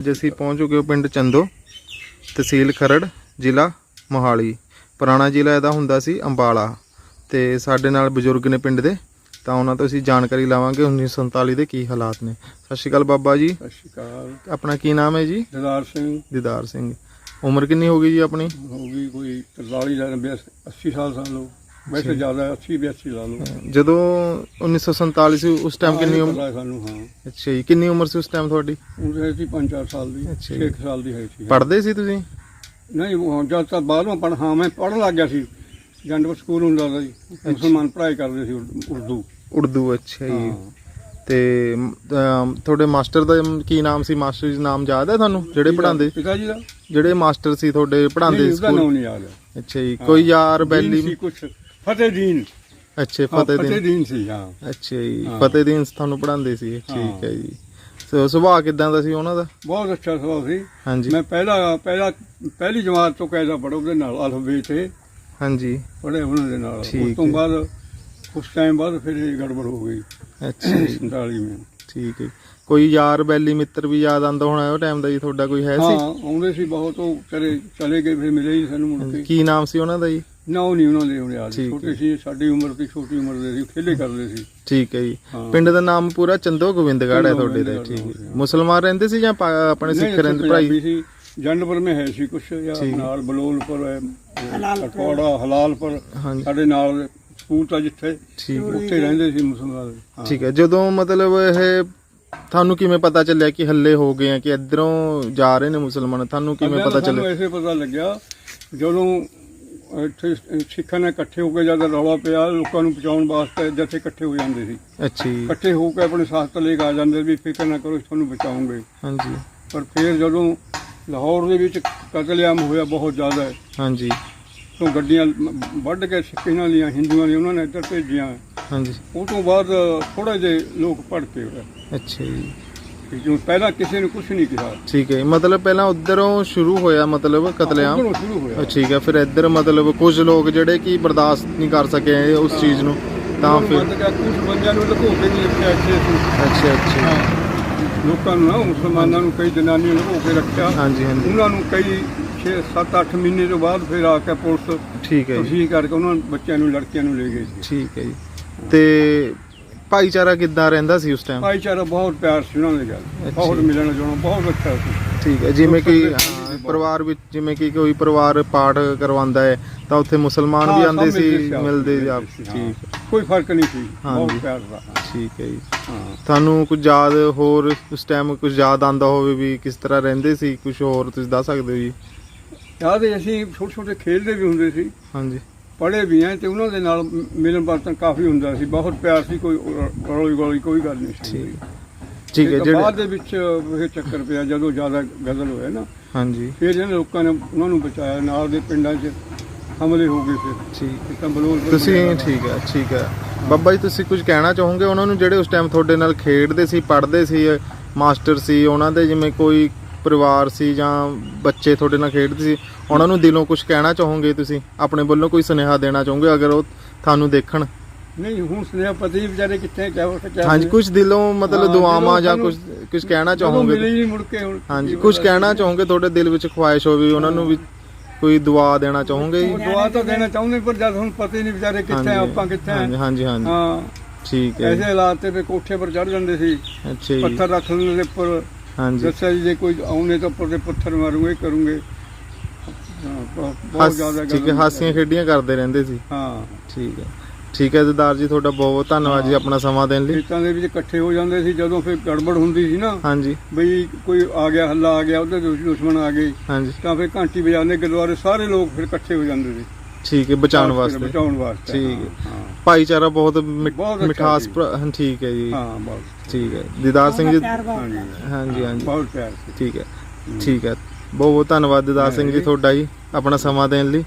ਅੱਜ ਅਸੀਂ ਪਹੁੰਚ ਚੁੱਕੇ ਹਾਂ ਪਿੰਡ ਚੰਦੋ ਤਹਿਸੀਲ ਖਰੜ ਜ਼ਿਲ੍ਹਾ ਮੋਹਾਲੀ। ਪੁਰਾਣਾ ਜ਼ਿਲ੍ਹਾ ਇਹਦਾ ਹੁੰਦਾ ਸੀ ਅੰਬਾਲਾ। ਤੇ ਸਾਡੇ ਨਾਲ ਬਜ਼ੁਰਗ ਨੇ ਪਿੰਡ ਦੇ ਤਾਂ ਉਹਨਾਂ ਤੋਂ ਅਸੀਂ ਜਾਣਕਾਰੀ ਲਾਵਾਂਗੇ 1947 ਦੇ ਕੀ ਹਾਲਾਤ ਨੇ। ਸਤਿ ਸ਼੍ਰੀ ਅਕਾਲ ਬਾਬਾ ਜੀ। ਸਤਿ ਸ਼੍ਰੀ ਅਕਾਲ। ਆਪਣਾ ਕੀ ਨਾਮ ਹੈ ਜੀ? ਦਦਾਰ ਸਿੰਘ। ਦੀਦਾਰ ਸਿੰਘ। ਉਮਰ ਕਿੰਨੀ ਹੋ ਗਈ ਜੀ ਆਪਣੀ? ਹੋ ਗਈ ਕੋਈ 43 ਦਾ 80 ਸਾਲ ਸਾਲ ਲੋ ਵੈਸੇ ਜ਼ਿਆਦਾ 80 82 ਲਾ ਲਓ। ਜਦੋਂ 1947 ਸੀ ਉਸ ਟਾਈਮ ਕਿੰਨੀ ਉਮਰ ਪਤਾ ਸਾਨੂੰ ਹਾਂ। ਅੱਛਾ ਜੀ ਕਿੰਨੀ ਉਮਰ ਸੀ ਉਸ ਟਾਈਮ ਤੁਹਾਡੀ? ਉਹ ਸੀ 5-4 ਸਾਲ ਦੀ ਅੱਛਾ ਜੀ। 6 ਸਾਲ ਦੀ ਹੈ ਸੀ ਪੜ੍ਹਦੇ ਸੀ ਤੁਸੀਂ? ਨਹੀਂ ਉਹ ਜਦ ਤੱਕ ਬਾਹਰੋਂ ਪੜ ਹਾਂ ਮੈਂ ਪੜਨ ਲੱਗ ਗਿਆ ਸੀ। ਜੰਡਪੁਰ ਸਕੂਲ ਹੁੰਦਾ ਸੀ। ਮੁਸਲਮਾਨ ਪੜ੍ਹਾਈ ਕਰਦੇ ਸੀ ਉਰਦੂ- ਉਰਦੂ। ਉਰਦੂ ਅੱਛਾ ਜੀ। ਹਾਂ। ਤੇ ਅਮ, ਤੁਹਾਡੇ ਮਾਸਟਰ ਦਾ ਕੀ ਨਾਮ ਸੀ? ਮਾਸਟਰ ਜੀ ਦਾ ਨਾਮ ਯਾਦ ਹੈ ਤੁਹਾਨੂੰ? ਜਿਹੜੇ ਪੜ੍ਹਾਉਂਦੇ ਪਿਤਾ ਜੀ ਦਾ। ਜਿਹੜੇ ਮਾਸਟਰ ਸੀ ਤੁਹਾਡੇ ਪੜ੍ਹਾਉਂਦੇ ਨਹੀਂ, ਉਹਦਾ ਸਕੂਲ? ਨਾਮ ਨਹੀਂ ਯਾਦ ਅੱਛਾ ਜੀ ਕੋਈ ਯਾਰ ਬੈਲੀ ਸੀ ਕੁਛ। ਫਤਿਹਦੀਨ। ਅੱਛਾ ਹਾਂ ਫਤਿਹਦੀਨ। ਫਤਿਹਦੀਨ ਸੀ ਹਾਂ। ਅੱਛਾ ਜੀ ਹਾਂ। ਫਤਿਹਦੀਨ ਤੁਹਾਨੂੰ ਪੜ੍ਹਾਉਂਦੇ ਸੀ ਠੀਕ ਹਾਂ। ਹੈ ਜੀ। ਸੋ ਸੁਭਾਅ ਕਿਦਾਂ ਦਾ ਸੀ ਉਹਨਾਂ ਦਾ? ਬਹੁਤ ਅੱਛਾ ਸੁਭਾਅ ਸੀ। ਹਾਂਜੀ। ਮੈਂ ਪਹਿਲਾ ਪਹਿਲਾ ਪਹਿਲੀ ਜਮਾਤ ਤੋਂ ਕਾਇਦਾ ਪੜ੍ਹ ਉਹਦੇ ਨਾਲ ਅਲਫਬੇ ਤੇ ਹਾਂਜੀ। ਪੜ੍ਹੇ ਉਹਨਾਂ ਦੇ ਨਾਲ। ਠੀਕ ਉਸ ਤੋਂ ਹੈ। ਬਾਅਦ ਕੁਝ ਟਾਈਮ ਬਾਅਦ ਫਿਰ ਇਹ ਗੜਬੜ ਹੋ ਗਈ। ਅੱਛਾ ਜੀ। 47 ਵਿੱਚ ਠੀਕ ਹੈ। ਕੋਈ ਯਾਰ ਬੈਲੀ ਮਿੱਤਰ ਵੀ ਯਾਦ ਆਂਦਾ ਹੋਣਾ ਉਹ ਟਾਈਮ ਦਾ ਜੀ ਤੁਹਾਡਾ ਕੋਈ ਹੈ ਹਾਂ ਸੀ ਆਉਂਦੇ ਸੀ ਬਹੁਤ ਉਹ ਚਲੇ ਚਲੇ ਗਏ ਫਿਰ ਮਿਲੇ ਹੀ ਸਾਨੂੰ ਮੁੜ ਕੇ। ਕੀ ਨਾਮ ਸੀ ਉਹਨਾਂ ਦਾ ਜੀ? ਨਾ ਉਹ ਨਹੀਂ ਉਹਨਾਂ ਦੇ ਹੁਣ ਯਾਦ ਠੀਕ ਛੋਟੇ ਹੈ। ਸੀ ਸਾਡੀ ਉਮਰ ਦੀ ਛੋਟੀ ਉਮਰ ਦੇ ਸੀ ਖੇਲੇ ਕਰਦੇ ਸੀ। ਠੀਕ ਹੈ ਜੀ। ਹਾਂ। ਪਿੰਡ ਦਾ ਨਾਮ ਪੂਰਾ ਚੰਦੋ ਗੋਬਿੰਦਗੜ੍ਹ ਹੈ ਤੁਹਾਡੇ ਦਾ ਠੀਕ ਹੈ। ਮੁਸਲਮਾਨ ਰਹਿੰਦੇ ਸੀ ਜਾਂ ਪਾ- ਆਪਣੇ ਸਿੱਖ ਰਹਿੰਦੇ ਭਾਈ? ਸੀ। ਜੰਡਪੁਰ ਮੇ ਹੈ ਸੀ ਕੁਛ ਜਾਂ ਠੀਕ। ਨਾਲ ਬਲੋਲਪੁਰ ਹੈ ਅਟਵਾੜਾ ਹਲਾਲਪੁਰ। ਹਾਂਜੀ। ਸਾਡੇ ਨਾਲ ਸਕੂਲ ਤਾਂ ਜਿੱਥੇ ਠੀਕ ਹੈ। ਉੱਥੇ ਰਹਿੰਦੇ ਸੀ ਮੁਸਲਮਾਨ। ਹਾਂ। ਠੀਕ ਹੈ। ਜਦੋਂ ਮਤਲਬ ਇਹ ਤੁਹਾਨੂੰ ਕਿਵੇਂ ਪਤਾ ਚੱਲਿਆ ਕਿ ਹੱਲੇ ਹੋ ਗਏ ਆ ਕਿ ਇਧਰੋਂ ਜਾ ਰਹੇ ਨੇ ਮੁਸਲਮਾਨ? ਤੁਹਾਨੂੰ ਕਿਵੇਂ ਅੱਗੇ ਪਤਾ ਸਾਨੂੰ ਚੱਲਿਆ? ਐਸੇ ਪਤਾ ਲੱਗਿਆ ਜਦੋਂ ਇੱਥੇ ਸਿੱਖਾਂ ਨੇ ਇਕੱਠੇ ਹੋ ਕੇ ਜਦ ਰੌਲਾ ਪਿਆ ਲੋਕਾਂ ਨੂੰ ਬਚਾਉਣ ਵਾਸਤੇ ਜਥੇ ਇਕੱਠੇ ਹੋ ਜਾਂਦੇ ਸੀ। ਅੱਛਾ ਜੀ। ਇਕੱਠੇ ਹੋ ਕੇ ਆਪਣੇ ਸਾਥ ਲੈ ਕੇ ਆ ਜਾਂਦੇ ਵੀ ਫਿਕਰ ਨਾ ਕਰੋ ਤੁਹਾਨੂੰ ਬਚਾਉਂਗੇ। ਹਾਂਜੀ। ਪਰ ਫਿਰ ਜਦੋਂ ਲਾਹੌਰ ਦੇ ਵਿੱਚ ਕਤਲੇਆਮ ਹੋਇਆ ਬਹੁਤ ਜ਼ਿਆਦਾ ਹਾਂਜੀ। ਤੋਂ ਗੱਡੀਆਂ ਵੱਢ ਕੇ ਸਿੱਖਾਂ ਦੀਆਂ ਹਿੰਦੂਆਂ ਦੀਆਂ ਉਹਨਾਂ ਨੇ ਇੱਧਰ ਭੇਜੀਆਂ। ਹਾਂਜੀ। ਉਹ ਤੋਂ ਬਾਅਦ ਥੋੜੇ ਜਿਹੇ ਲੋਕ ਭੜਕੇ ਹੋਏ। ਅੱਛਾ ਜੀ। ਜੋ ਪਹਿਲਾਂ ਕਿਸੇ ਨੇ ਕੁਝ ਨਹੀਂ ਕਿਹਾ। ਠੀਕ ਹੈ। ਮਤਲਬ ਪਹਿਲਾਂ ਉਧਰੋਂ ਸ਼ੁਰੂ ਹੋਇਆ ਮਤਲਬ ਕਤਲੇਆਮ? ਉੱਧਰੋਂ ਸ਼ੁਰੂ ਹੋਇਆ। ਠੀਕ ਹੈ ਫਿਰ ਇੱਧਰ ਮਤਲਬ ਕੁਝ ਲੋਕ ਜਿਹੜੇ ਕਿ ਬਰਦਾਸ਼ਤ ਨਹੀਂ ਕਰ ਸਕੇ ਉਸ ਚੀਜ਼ ਨੂੰ ਤਾਂ ਫਿਰ ਕੁਝ ਬੰਦਿਆਂ ਨੂੰ ਲੁਕੋ ਕੇ ਨਹੀਂ ਰੱਖਿਆ ਇੱਥੇ ਸੀ ਅੱਛਾ ਅੱਛਾ। ਲੋਕਾਂ ਨੂੰ ਨਾ ਮੁਸਲਮਾਨਾਂ ਨੂੰ ਕਈ ਜਨਾਨੀਆਂ ਨੂੰ ਲੁਕੋ ਕੇ ਰੱਖਿਆ। ਹਾਂਜੀ ਹਾਂਜੀ। ਉਹਨਾਂ ਨੂੰ ਕਈ 6 7 8 ਮਹੀਨੇ ਤੋਂ ਬਾਅਦ ਫਿਰ ਆ ਕੇ ਪੁਲਿਸ ਠੀਕ ਹੈ ਜੀ। ਤੁਸੀਂ ਕਰਕੇ ਉਹਨਾਂ ਬੱਚਿਆਂ ਨੂੰ ਲੜਕੀਆਂ ਨੂੰ ਲੈ ਗਏ ਸੀ। ਠੀਕ ਹੈ ਜੀ। ਤੇ ਭਾਈਚਾਰਾ ਕਿੱਦਾਂ ਰਹਿੰਦਾ ਸੀ ਉਸ ਟਾਈਮ ਭਾਈਚਾਰਾ ਬਹੁਤ ਪਿਆਰ ਸੀ ਉਹਨਾਂ ਦੇ ਗੱਲ ਬਹੁਤ। ਮਿਲਣਾ ਜੁਲਣਾ ਬਹੁਤ ਅੱਛਾ ਸੀ। ਠੀਕ ਹੈ ਜਿਵੇਂ ਕਿ ਪਰਿਵਾਰ ਵਿੱਚ ਜਿਵੇਂ ਕਿ ਕੋਈ ਪਰਿਵਾਰ ਪਾਠ ਕਰਵਾਉਂਦਾ ਹੈ ਤਾਂ ਉੱਥੇ ਮੁਸਲਮਾਨ ਵੀ ਆਉਂਦੇ ਸੀ ਮਿਲਦੇ ਹਾਂ। ਠੀਕ ਕੋਈ ਫ਼ਰਕ ਨਹੀਂ ਸੀ ਬਹੁਤ। ਪਿਆਰ ਦਾ। ਠੀਕ ਹੈ ਜੀ। ਤੁਹਾਨੂੰ ਕੁਝ ਯਾਦ ਹੋਰ ਉਸ ਟਾਈਮ ਕੁਝ ਯਾਦ ਆਂਦਾ ਹੋਵੇ ਵੀ ਕਿਸ ਤਰ੍ਹਾਂ ਰਹਿੰਦੇ ਸੀ ਕੁਝ ਹੋਰ ਤੁਸੀਂ ਦੱਸ ਸਕਦੇ ਹੋ ਜੀ? ਯਾਦ ਹੈ ਅਸੀਂ ਛੋਟੇ ਛੋਟੇ ਖੇਡਦੇ ਵੀ ਹੁੰਦੇ ਸੀ। ਹਾਂਜੀ। ਪੜ੍ਹੇ ਵੀ ਆ ਤੇ ਉਹਨਾਂ ਦੇ ਨਾਲ ਮ- ਮਿਲਣ ਵਰਤਨ ਕਾਫੀ ਹੁੰਦਾ ਸੀ। ਬਹੁਤ ਪਿਆਰ ਸੀ ਕੋਈ ਰੌਲੀ ਗੋਲੀ ਕੋਈ ਗੱਲ ਨਹੀਂ ਸੀ। ਠੀਕ। ਹੈ ਇੱਕ ਬਾਅਦ ਜਿਹੜੇ ਦੇ ਵਿੱਚ ਇਹ ਚੱਕਰ ਪਿਆ ਜਦੋਂ ਜ਼ਿਆਦਾ ਗਜ਼ਲ ਹੋਇਆ ਨਾ ਹਾਂਜੀ। ਫਿਰ ਇਹਨਾਂ ਲੋਕਾਂ ਨੇ ਉਹਨਾਂ ਨੂੰ ਬਚਾਇਆ। ਨਾਲ ਦੇ ਪਿੰਡਾਂ 'ਚ ਹਮਲੇ ਹੋ ਗਏ ਫਿਰ। ਠੀਕ। ਤਾਂ ਬਲੋਲ ਤੁਸੀਂ ਠੀਕ ਹੈ ਠੀਕ ਹੈ। ਬਾਬਾ ਜੀ ਤੁਸੀਂ ਕੁਝ ਕਹਿਣਾ ਚਾਹੋਗੇ? ਉਹਨਾਂ ਨੂੰ ਜਿਹੜੇ ਉਸ ਟਾਈਮ ਤੁਹਾਡੇ ਨਾਲ ਖੇਡਦੇ ਸੀ ਪੜ੍ਹਦੇ ਸੀ ਮਾਸਟਰ ਸੀ ਉਹਨਾਂ ਦੇ ਜਿਵੇਂ ਕੋਈ ਪਰਿਵਾਰ ਸੀ ਜਾਂ ਬੱਚੇ ਤੁਹਾਡੇ ਨਾਲ ਖੇਡਦੇ ਸੀ ਉਹਨਾਂ ਨੂੰ ਦਿਲੋਂ ਕੁਝ ਕਹਿਣਾ ਚਾਹੋਗੇ ਤੁਸੀਂ? ਆਪਣੇ ਵੱਲੋਂ ਕੋਈ ਸੁਨੇਹਾ ਦੇਣਾ ਚਾਹੋਗੇ ਅਗਰ ਉਹ ਤੁਹਾਨੂੰ ਦੇਖਣ? ਨਹੀਂ ਹੁਣ ਸੁਨੇਹਾ ਪਤੀ ਵਿਚਾਰੇ ਕਿੱਥੇ ਕਿਆ ਕਿਆ ਹਾਂਜੀ ਕੁਝ ਦਿਲੋਂ ਮਤਲਬ ਹਾਂ, ਦੁਆਵਾਂ ਜਾਂ ਕੁਝ ਕੁਝ ਕਹਿਣਾ ਮਿਲੇ ਚਾਹੋਗੇ? ਹੀ ਨਹੀਂ ਮੁੜ ਕੇ ਹੁਣ ਹਾਂਜੀ ਕੁਝ। ਕਹਿਣਾ ਚਾਹੋਗੇ ਤੁਹਾਡੇ ਦਿਲ ਵਿੱਚ ਖੁਆਇਸ਼ ਹੋਵੇ ਉਹਨਾਂ ਨੂੰ ਵੀ ਕੋਈ ਦੁਆ ਦੇਣਾ ਚਾਹੋਗੇ? ਦੁਆ ਤਾਂ ਦੇਣਾ ਚਾਹੁੰਦੇ ਪਰ ਜਦ ਹੁਣ ਪਤਾ ਹੀ ਨਹੀਂ ਵਿਚਾਰੇ ਕਿੱਥੇ ਆਪਾਂ ਕਿੱਥੇ ਹਾਂਜੀ ਹਾਂਜੀ ਹਾਂਜੀ। ਹਾਂ। ਠੀਕ ਹੈ। ਐਸੇ ਹਾਲਾਤ ਤੇ ਕੋਠੇ ਪਰ ਚੜ ਜਾਂਦੇ ਸੀ। ਅੱਛਾ ਜੀ। ਪੱਥਰ ਰੱਖ ਲੈਂਦੇ ਉੱਪਰ। ਹਾਂਜੀ। ਦੱਸਿਆ ਜੀ ਜੇ ਕੋਈ ਆਉਣੇ ਤਾਂ ਉੱਪਰ ਦੇ ਪੱਥਰ ਮਾਰੂਗੇ ਕਰੂੰਗੇ। ਬਹੁਤ- ਜ਼ਿਆਦਾ ਠੀਕ ਹੈ ਹਾਸੀਆਂ ਖੇਡੀਆਂ ਕਰਦੇ ਰਹਿੰਦੇ ਸੀ। ਹਾਂ। ਠੀਕ ਹੈ। ਠੀਕ ਹੈ ਜਦਾਰ ਜੀ ਤੁਹਾਡਾ ਬਹੁਤ ਬਹੁਤ ਧੰਨਵਾਦ ਜੀ ਆਪਣਾ ਸਮਾਂ ਦੇਣ ਲਈ। ਖੇਤਾਂ ਦੇ ਵਿੱਚ ਇਕੱਠੇ ਹੋ ਜਾਂਦੇ ਸੀ ਜਦੋਂ ਫਿਰ ਗੜਬੜ ਹੁੰਦੀ ਸੀ ਨਾ। ਹਾਂਜੀ। ਬਈ ਕੋਈ ਆ ਗਿਆ ਹੱਲਾ ਆ ਗਿਆ ਉਹਦੇ ਦੁਸ਼- ਦੁਸ਼ਮਣ ਆ ਗਏ। ਹਾਂਜੀ। ਤਾਂ ਫਿਰ ਘੰਟੀ ਵਜਾਉਂਦੇ ਗੁਰਦੁਆਰੇ ਸਾਰੇ ਲੋਕ ਫਿਰ ਇਕੱਠੇ ਹੋ ਜਾਂਦੇ ਸੀ। ਠੀਕ ਹੈ ਬਚਾਉਣ ਵਾਸਤੇ। ਬਚਾਉਣ ਵਾਸਤੇ ਠੀਕ ਹਾਂ, ਹਾਂ ਭਾਈਚਾਰਾ ਬਹੁਤ ਮਿ- ਬਹੁਤ ਅੱਛਾ ਮਿਠਾਸ। ਭਰਾ- ਹਾਂ, ਠੀਕ ਹੈ ਜੀ। ਹਾਂ ਬਹੁਤ ਠੀਕ ਹੈ। ਦੀਦਾਰ ਸਿੰਘ ਜੀ ਹਾਂਜੀ। ਹਾਂਜੀ ਹਾਂਜੀ। ਬਹੁਤ ਪਿਆਰ ਸੀ। ਠੀਕ ਹੈ। ਠੀਕ ਹੈ। ਬਹੁਤ ਬਹੁਤ ਧੰਨਵਾਦ ਦੀਦਾਰ ਸਿੰਘ ਜੀ ਤੁਹਾਡਾ ਜੀ ਆਪਣਾ ਸਮਾਂ ਦੇਣ ਲਈ।